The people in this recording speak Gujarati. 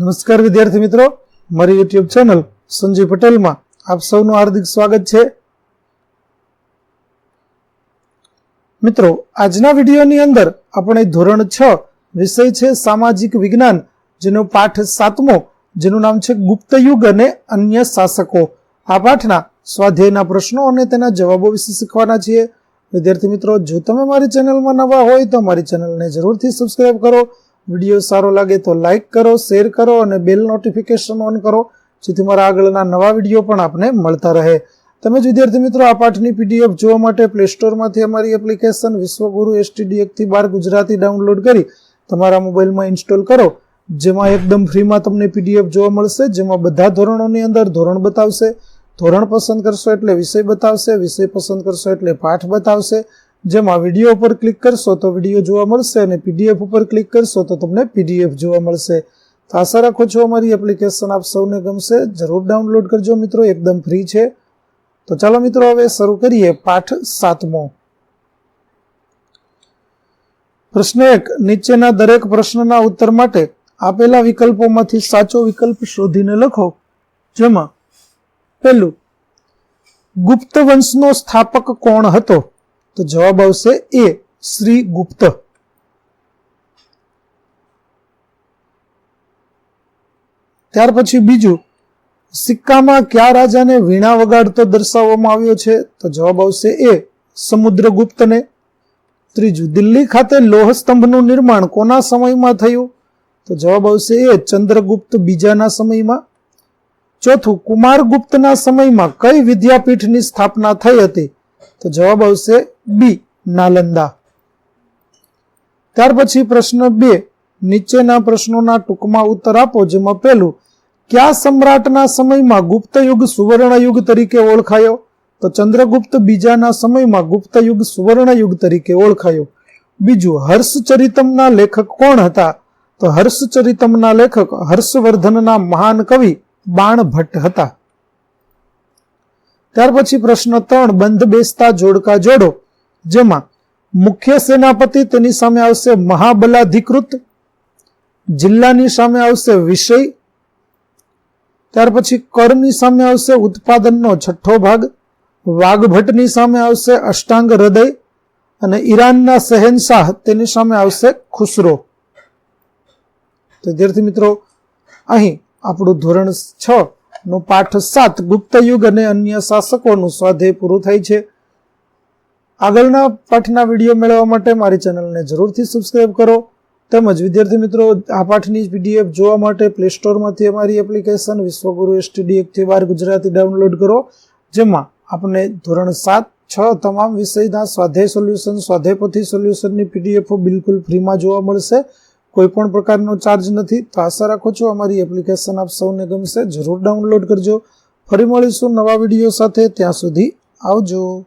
નમસ્કાર વિદ્યાર્થી મિત્રો, મારી યુટ્યુબ ચેનલ સંજય પટેલમાં આપ સૌનું હાર્દિક સ્વાગત છે. મિત્રો, આજના વિડીયોની અંદર આપણે ધોરણ છ વિષય છે સામાજિક વિજ્ઞાન, જેનો પાઠ સાતમો, જેનું નામ છે ગુપ્ત યુગ અને અન્ય શાસકો. આ પાઠના સ્વાધ્યાયના પ્રશ્નો અને તેના જવાબો વિશે શીખવાના છીએ. વિદ્યાર્થી મિત્રો, જો તમે મારી ચેનલમાં નવા હોય તો મારી ચેનલને જરૂરથી સબસ્ક્રાઈબ કરો. વીડિયો સારો લાગે તો લાઇક કરો, શેર કરો અને બેલ નોટિફિકેશન ઓન કરો, જેથી મારા આગળના નવા વીડિયો પણ આપને મળતા રહે. તમે વિદ્યાર્થી મિત્રો, આ પાઠની પીડીએફ જોવા માટે પ્લે સ્ટોરમાંથી અમારી એપ્લિકેશન વિશ્વગુરુ એસટીડીએકથી બાર ગુજરાતી ડાઉનલોડ કરી તમારા મોબાઈલમાં ઇન્સ્ટોલ કરો. જેમાં એકદમ ફ્રીમાં તમને પીડીએફ જોવા મળશે. જેમાં બધા ધોરણોની અંદર ધોરણ બતાવશે, ધોરણ પસંદ કરશો એટલે વિષય બતાવશે, વિષય પસંદ કરશો એટલે પાઠ બતાવશે જેમાં વીડિયો ઉપર ક્લિક કરશો તો વીડિયો જોવા મળશે અને પીડીએફ ઉપર ક્લિક કરશો તો તમને પીડીએફ જોવા મળશે. તો આશા રાખું છું અમારી એપ્લિકેશન આપ સૌને ગમશે. જરૂર ડાઉનલોડ કરજો મિત્રો, એકદમ ફ્રી છે. તો ચાલો મિત્રો, હવે શરૂ કરીએ પાઠ સાતમો. પ્રશ્ન એક, નીચેના દરેક પ્રશ્નના ઉત્તર માટે આપેલા વિકલ્પોમાંથી સાચો વિકલ્પ શોધીને લખો. જેમાં પહેલું, ગુપ્ત વંશનો સ્થાપક કોણ હતો? તો જવાબ આવશે એ, શ્રી ગુપ્ત. ત્યાર પછી બીજું, સિક્કામાં કયા રાજાને વીણા વગાડતો દર્શાવવામાં આવ્યો છે? તો જવાબ આવશે એ સમુદ્રગુપ્તને ત્રીજું, દિલ્હી ખાતે લોહ સ્તંભનું નિર્માણ કોના સમયમાં થયું? તો જવાબ આવશે એ, ચંદ્રગુપ્ત બીજાના સમયમાં. ચોથું, કુમારગુપ્તના સમયમાં કઈ વિદ્યાપીઠની સ્થાપના થઈ હતી? તો જવાબ આવશે બી, નાલંદા. ત્યાર પછી પ્રશ્ન બે, નીચેના પ્રશ્નોના ટૂંકમાં ઉત્તર આપો, જેમાં પહેલું, કયા સમ્રાટના સમયમાં ગુપ્ત યુગ સુવર્ણ યુગ તરીકે ઓળખાયો? તો ચંદ્રગુપ્ત બીજાના સમયમાં ગુપ્ત યુગ સુવર્ણ યુગ તરીકે ઓળખાયો. બીજું, હર્ષચરિતમના લેખક કોણ હતા? તો હર્ષચરિતમના લેખક હર્ષવર્ધનના મહાન કવિ બાણ ભટ્ટ હતા. ત્યાર પછી પ્રશ્ન ત્રણ, બંધ બેસતા જોડકા જોડો, જેમાં મુખ્ય સેનાપતિ તેની સામે આવશે મહાબલાધિકૃત, જિલ્લાની સામે આવશે વિષય, ત્યાર પછી કરની સામે આવશે ઉત્પાદનનો છઠ્ઠો ભાગ, વાઘભટ્ટની સામે આવશે અષ્ટાંગ હૃદય, અને ઈરાનના શહેનશાહ તેની સામે આવશે ખુસરો. વિદ્યાર્થી મિત્રો, અહીં આપણું ધોરણ છ નું પાઠ સાત ગુપ્ત યુગ અને અન્ય શાસકોનું સ્વાધ્યાય પૂરું થાય છે. આગળના પાઠના વીડિયો મેળવવા માટે મારી ચેનલને જરૂરથી સબસ્ક્રાઇબ કરો. તેમજ વિદ્યાર્થી મિત્રો, આ પાઠની પીડીએફ જોવા માટે પ્લે સ્ટોરમાંથી અમારી એપ્લિકેશન વિશ્વગુરુ એસટીડી એકથી ગુજરાતી ડાઉનલોડ કરો. જેમાં આપણે ધોરણ સાત, છ તમામ વિષયના સ્વાધ્યાય સોલ્યુશન સ્વાધ્યાયપોથી સોલ્યુશનની પીડીએફો બિલકુલ ફ્રીમાં જોવા મળશે. કોઈ પણ પ્રકારનો ચાર્જ નથી, તો આશા રાખો છો અમારી એપ્લિકેશન આપ સૌને ગમશે. જરૂર ડાઉનલોડ કરજો. ફરી મળીશું નવા વીડિયો સાથે. ત્યાં સુધી આવજો.